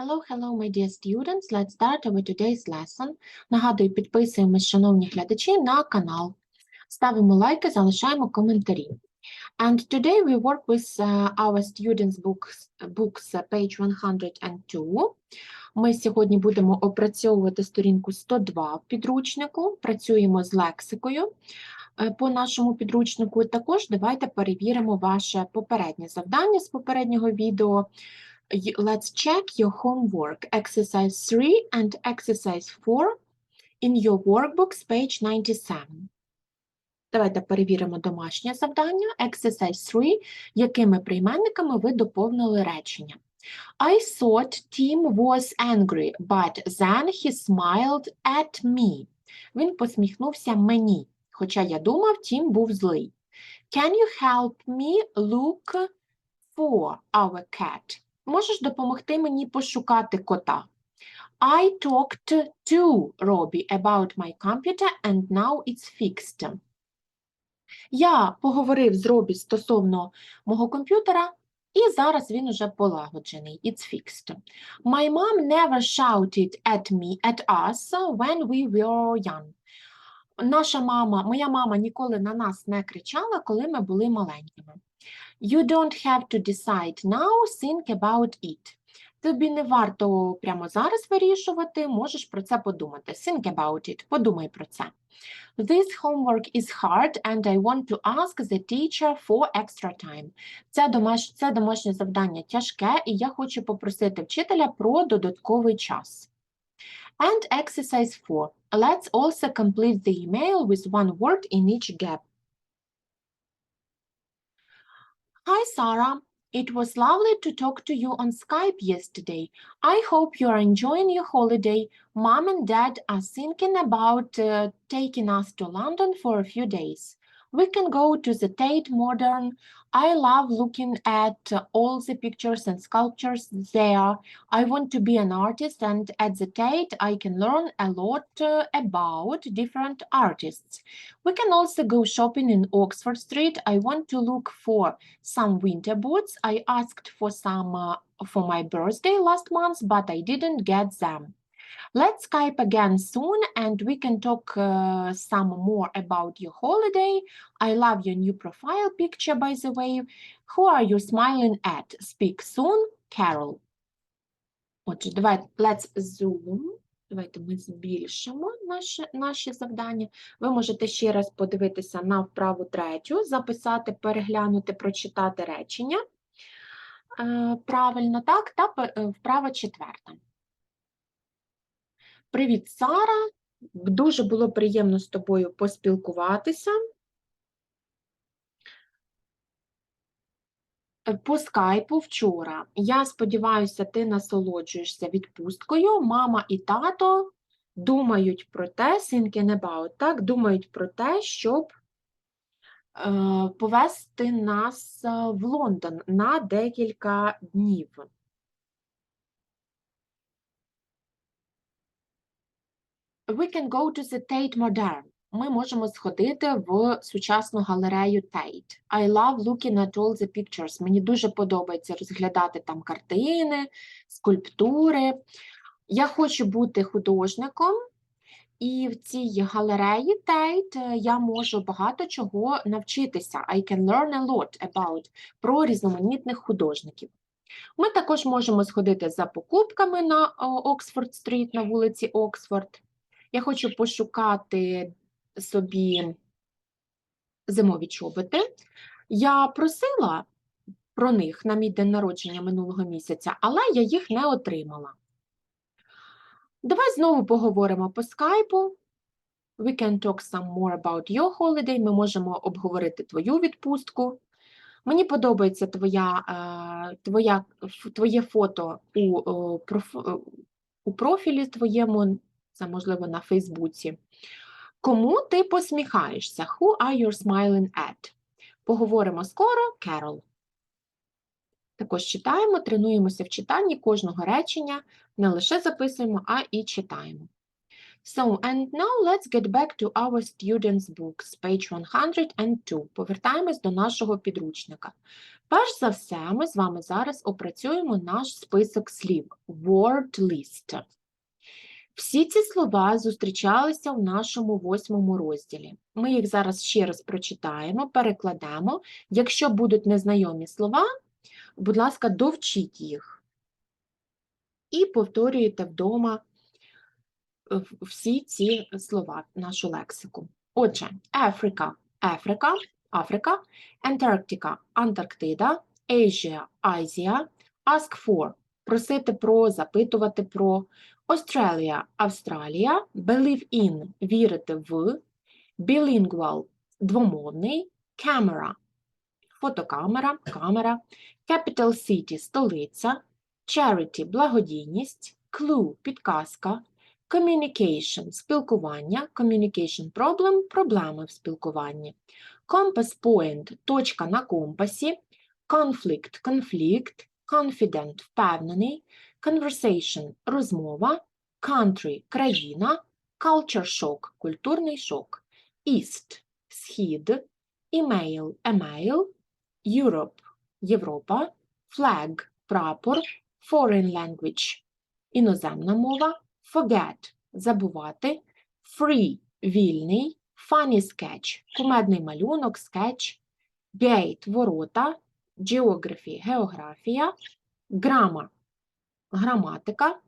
Hello, hello, my dear students. Let's start our today's lesson. Нагадую, підписуємось, шановні глядачі, на канал. Ставимо лайки, залишаємо коментарі. And today we work with uh, our students' books, books uh, page 102. Ми сьогодні будемо опрацьовувати сторінку 102 в підручнику, працюємо з лексикою е, по нашому підручнику. Також давайте перевіримо ваше попереднє завдання з попереднього відео. Let's check your homework, exercise 3 and exercise 4 in your workbooks, page 97. Давайте перевіримо домашнє завдання, exercise 3, якими прийменниками ви доповнили речення. I thought Tim was angry, but then he smiled at me. Він посміхнувся мені, хоча я думав, Тім був злий. Can you help me look for our cat? Можеш допомогти мені пошукати кота? I talked to Robbie about my computer and now it's fixed. Я поговорив з Робі стосовно мого комп'ютера, і зараз він уже полагоджений. It's fixed. My mom never shouted at me, at us when we were young. Наша мама, моя мама ніколи на нас не кричала, коли ми були маленькими. You don't have to decide now, think about it. Тобі не варто прямо зараз вирішувати, можеш про це подумати. Think about it, подумай про це. This homework is hard and I want to ask the teacher for extra time. Це, домаш... це домашнє завдання тяжке, і я хочу попросити вчителя про додатковий час. And exercise 4. Let's also complete the email with one word in each gap. Hi, Sarah. It was lovely to talk to you on Skype yesterday. I hope you are enjoying your holiday. Mom and Dad are thinking about uh, taking us to London for a few days. We can go to the Tate Modern. I love looking at uh, all the pictures and sculptures there. I want to be an artist, and at the Tate, I can learn a lot uh, about different artists. We can also go shopping in Oxford Street. I want to look for some winter boots. I asked for some uh, for my birthday last month, but I didn't get them. Let's Skype again soon and we can talk uh, some more about your holiday. I love your new profile picture, by the way. Who are you smiling at? Speak soon, Carol. Отже, давайте let's zoom. Давайте ми збільшимо наше, наші завдання. Ви можете ще раз подивитися на вправу третю, записати, переглянути, прочитати речення. Е, правильно, так, та е, вправа четверта. Привіт, Сара. Дуже було приємно з тобою поспілкуватися. Е, По скайпу вчора. Я сподіваюся, ти насолоджуєшся відпусткою. Мама і тато думають про те, thinking about, так, думають про те, щоб е, повезти нас е, в Лондон на декілька днів. We can go to the Tate Modern. Ми можемо сходити в сучасну галерею Tate. I love looking at all the pictures. Мені дуже подобається розглядати там картини, скульптури. Я хочу бути художником, і в цій галереї Tate е, я можу багато чого навчитися. I can learn a lot about про різноманітних художників. Ми також можемо сходити за покупками на Оксфорд Стріт на вулиці Оксфорд. Я хочу пошукати собі зимові чоботи. Я просила про них на мій день народження минулого місяця, але я їх не отримала. Давай знову поговоримо по скайпу. We can talk some more about your holiday. Ми можемо обговорити твою відпустку. Мені подобається твоя, е, твоя, твоє фото у, проф- е, у профілі твоєму, це можливо на Фейсбуці. Кому ти посміхаєшся? Who are you smiling at? Поговоримо скоро, Carol. Також читаємо, тренуємося в читанні кожного речення, не лише записуємо, а і читаємо. So, and now let's get back to our students' books, page 102. Повертаємось до нашого підручника. Перш за все, ми з вами зараз опрацюємо наш список слів word list. Всі ці слова зустрічалися в нашому восьмому розділі. Ми їх зараз ще раз прочитаємо, перекладемо. Якщо будуть незнайомі слова, будь ласка, довчіть їх і повторюєте вдома е, всі ці слова, нашу лексику. Отже, Африка, Африка, Африка, Антарктика, Антарктида, Asia, Азія, ask for, просити про, запитувати про, Australia, Австралія, believe in, вірити в, bilingual, двомовний, camera, фотокамера, камера, capital city, столиця, charity, благодійність, clue, підказка, communication, спілкування, communication problem, проблеми в спілкуванні, compass point, точка на компасі, conflict, конфлікт, confident, впевнений, conversation, розмова, country, країна, culture shock, культурний шок, east, схід, email, email, Europe, Європа, flag, прапор, foreign language, іноземна мова, forget, забувати, free, вільний, funny sketch, кумедний малюнок, скетч, gate, ворота, geography, географія, grammar, граматика,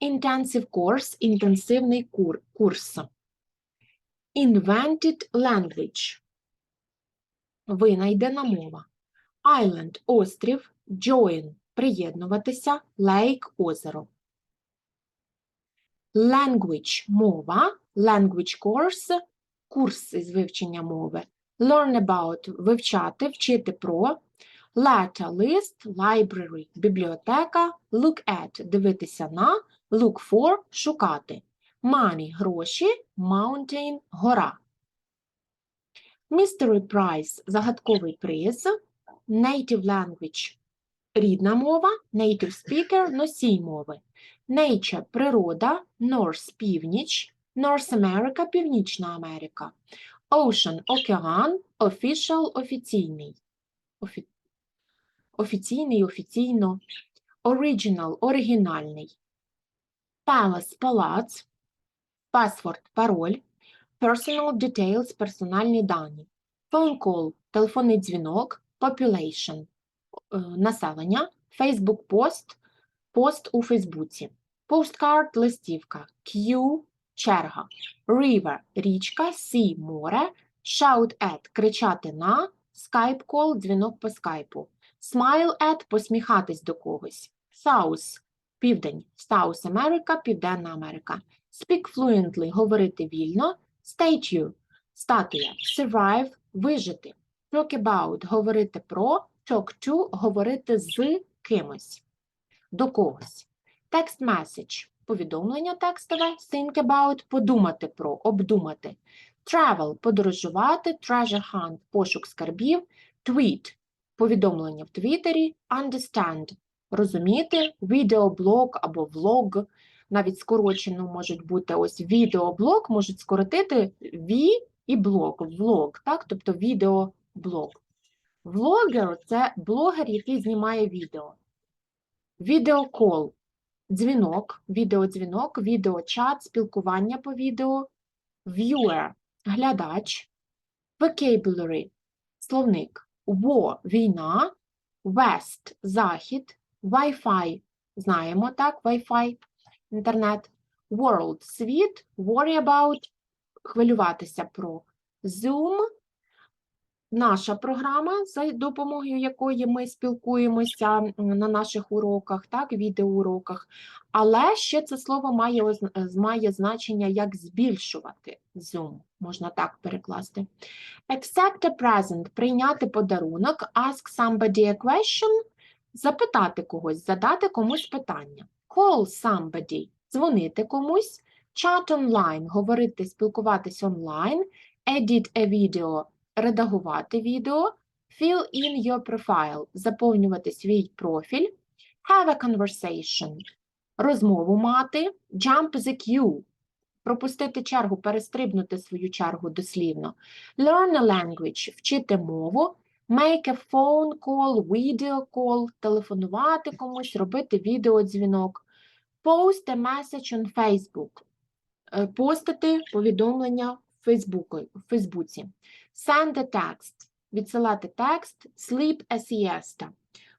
intensive course, інтенсивний кур, курс, invented language, винайдена мова, island, острів, join, приєднуватися, lake, озеро. Language – мова, language course – курс із вивчення мови. Learn about – вивчати, вчити про. Letter – лист, library – бібліотека. Look at – дивитися на. Look for – шукати. Money – гроші. Mountain – гора. Mystery prize – загадковий приз. Native language – рідна мова. Native speaker – носій мови. Nature – природа, North – північ, North America – Північна Америка, Ocean – океан, Official – офіційний, Офі... офіційний, офіційно, Original – оригінальний, Palace – палац, Password – пароль, Personal details – персональні дані, Phone call – телефонний дзвінок, Population – е, населення, Facebook пост – пост у Фейсбуці. Посткард – листівка. Queue – черга. River – річка. Sea – море. Shout at – кричати на. Skype call – дзвінок по скайпу. Smile at – посміхатись до когось. South – південь. South America – Південна Америка. Speak fluently – говорити вільно. Statue – статуя. Survive – вижити. Talk about – говорити про. Talk to – говорити з кимось до когось. Text message – повідомлення текстове, think about – подумати про, обдумати. Travel – подорожувати, treasure hunt – пошук скарбів, tweet – повідомлення в Твіттері, understand – розуміти, відеоблог або влог, навіть скорочено можуть бути ось відеоблог, можуть скоротити ві і блог, влог, так, тобто відеоблог. Влогер – це блогер, який знімає відео. Відеокол – дзвінок, відеодзвінок, відеочат, спілкування по відео, viewer – глядач, vocabulary – словник, war – війна, west – захід, Wi-Fi – знаємо, так, Wi-Fi – інтернет, world – світ, worry about – хвилюватися про, Zoom – наша програма, за допомогою якої ми спілкуємося на наших уроках, так, відеоуроках. Але ще це слово має, е, має значення як збільшувати Zoom, можна так перекласти. Accept a present – прийняти подарунок, ask somebody a question – запитати когось, задати комусь питання. Call somebody – дзвонити комусь, chat online – говорити, спілкуватись онлайн, edit a video – редагувати відео, fill in your profile – заповнювати свій профіль, have a conversation – розмову мати, jump the queue пропустити чергу, перестрибнути свою чергу дослівно. Learn a language – вчити мову. Make a phone call, video call, телефонувати комусь, робити відеодзвінок. Post a message on Facebook. Е, Постити повідомлення в Фейсбуці. Send a text. Відсилати текст. Sleep a siesta.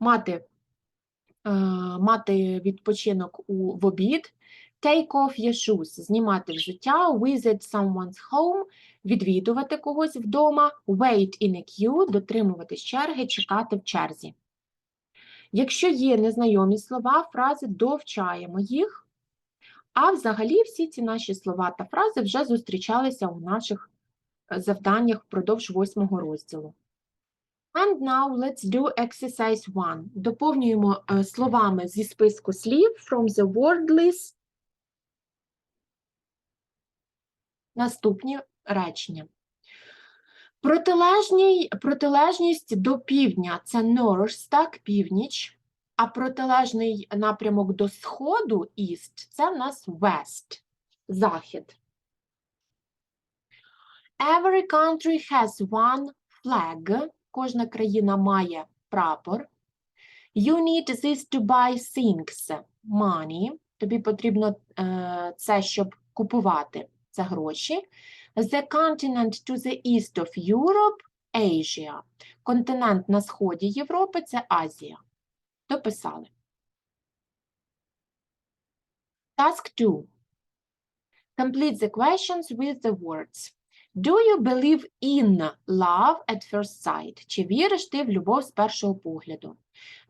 Мати, е, мати відпочинок у, в обід. Take off your shoes. Знімати взуття. Visit someone's home. Відвідувати когось вдома. Wait in a queue. Дотримуватись черги. Чекати в черзі. Якщо є незнайомі слова, фрази довчаємо їх. А взагалі всі ці наші слова та фрази вже зустрічалися у наших завданнях впродовж восьмого розділу. And now let's do exercise 1. Доповнюємо е, словами зі списку слів from the word list наступні речення. Протилежність до півдня – це north, так, північ, а протилежний напрямок до сходу, east, це в нас west, захід. Every country has one flag. Кожна країна має прапор. You need this to buy things. Money. Тобі потрібно е, це, щоб купувати. Це гроші. The continent to the east of Europe – Asia. Континент на сході Європи – це Азія. Дописали. Task 2. Complete the questions with the words. Do you believe in love at first sight? Чи віриш ти в любов з першого погляду?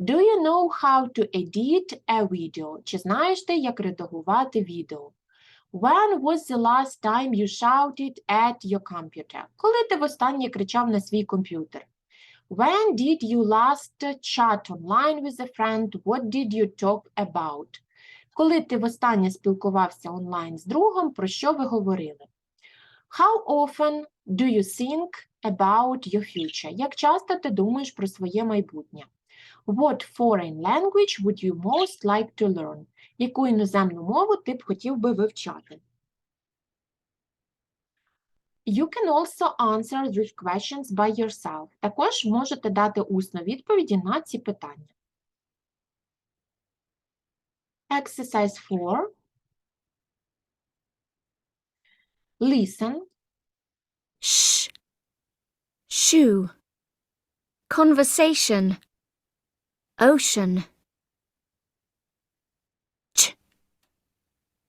Do you know how to edit a video? Чи знаєш ти, як редагувати відео? When was the last time you shouted at your computer? Коли ти востаннє кричав на свій комп'ютер? When did you last chat online with a friend? What did you talk about? Коли ти востаннє спілкувався онлайн з другом, про що ви говорили? How often do you think about your future? Як часто ти думаєш про своє майбутнє? What foreign language would you most like to learn? Яку іноземну мову ти б хотів би вивчати? You can also answer these questions by yourself. Також можете дати усно відповіді на ці питання. Exercise 4. Listen. Sh. Shoe. Conversation. Ocean. Ch.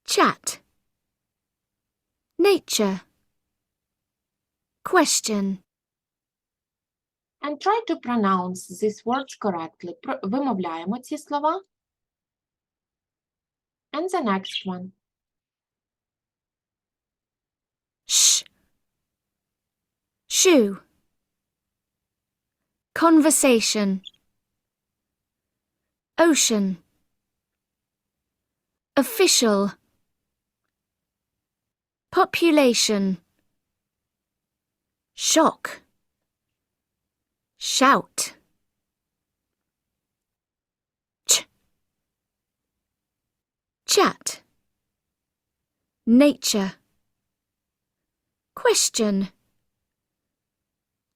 Chat. Nature. Question. And try to pronounce these words correctly. Про- Вимовляємо ці слова. And the next one. Shoe. Conversation. Ocean. Official. Population. Shock. Shout. Ch. Chat. Nature. Question.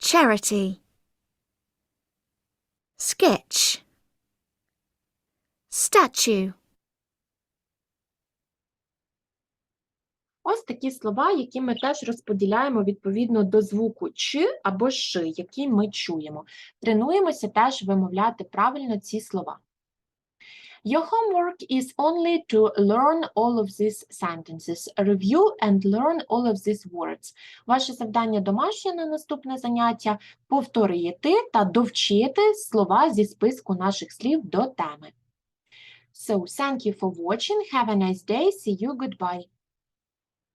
Charity. Sketch. Statue. Ось такі слова, які ми теж розподіляємо відповідно до звуку «ч» або ши, який ми чуємо. Тренуємося теж вимовляти правильно ці слова. Your homework is only to learn all of these sentences, review and learn all of these words. Ваше завдання домашнє на наступне заняття – повторити та довчити слова зі списку наших слів до теми. So, thank you for watching. Have a nice day. See you. Goodbye.